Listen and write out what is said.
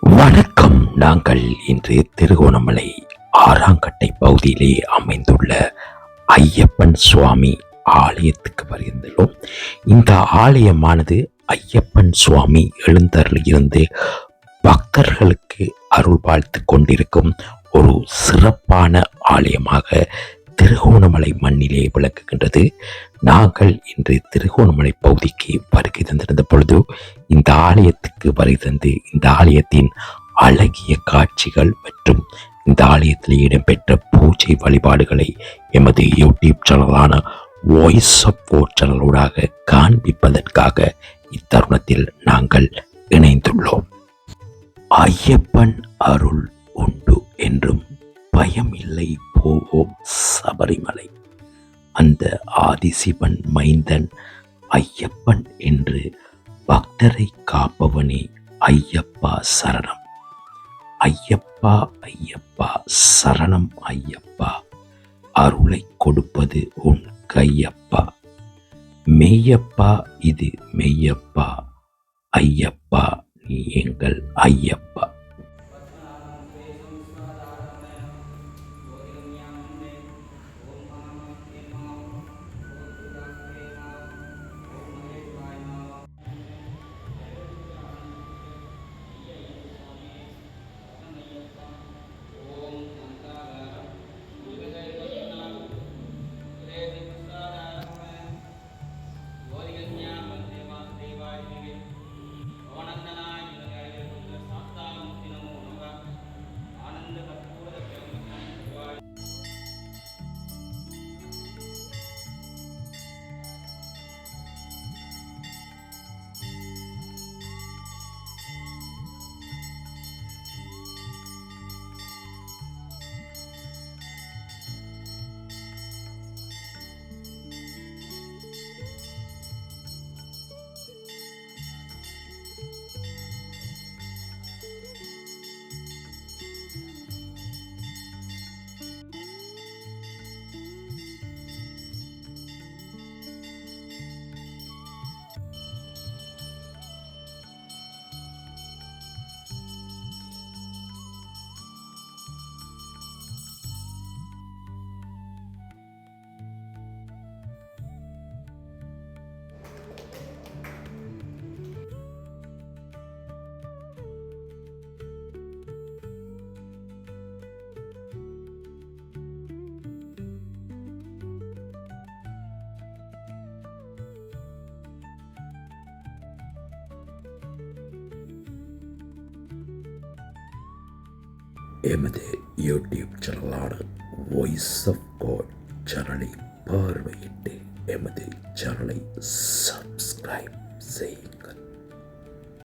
வணக்கம். நாங்கள் இன்று திருகோணமலை ஆறாங்கட்டை பகுதியிலே அமைந்துள்ள ஐயப்பன் சுவாமி ஆலயத்துக்கு வருகின்றோம். இந்த ஆலயமானது ஐயப்பன் சுவாமி எழுந்தரில் இருந்து பக்தர்களுக்கு அருள் வாழ்த்து கொண்டிருக்கும் ஒரு சிறப்பான ஆலயமாக திருகோணமலை மண்ணிலே விளக்குகின்றது. நாங்கள் இன்று திருகோணமலை பகுதிக்கு வருகை தந்திருந்த பொழுது இந்த ஆலயத்துக்கு வருகை தந்து இந்த ஆலயத்தின் அழகிய காட்சிகள் மற்றும் இந்த ஆலயத்தில் இடம்பெற்ற பூஜை வழிபாடுகளை எமது யூடியூப் சேனலான வாய்ஸ் ஆஃப் போர் சேனலூடாக காண்பிப்பதற்காக இத்தருணத்தில் நாங்கள் இணைந்துள்ளோம். ஐயப்பன் அருள் உண்டு என்றும் பயம் இல்லை போவோம் சபரிமலை அந்த ஆதிசிவன் மைந்தன் ஐயப்பன் என்று பக்தரை காப்பவனே ஐயப்பா சரணம். ஐயப்பா ஐயப்பா சரணம் ஐயப்பா. அருளை கொடுப்பது உன் கையப்பா. மெய்யப்பா இது மெய்யப்பா ஐயப்பா நீ எங்கள் ஐயப்பா. எமது யூடியூப் சேனலான வாய்ஸ் ஆஃப் காட் சேனலை பார்வையிட்டு எமது சேனலை சப்ஸ்கிரைப் செய்யுங்கள்.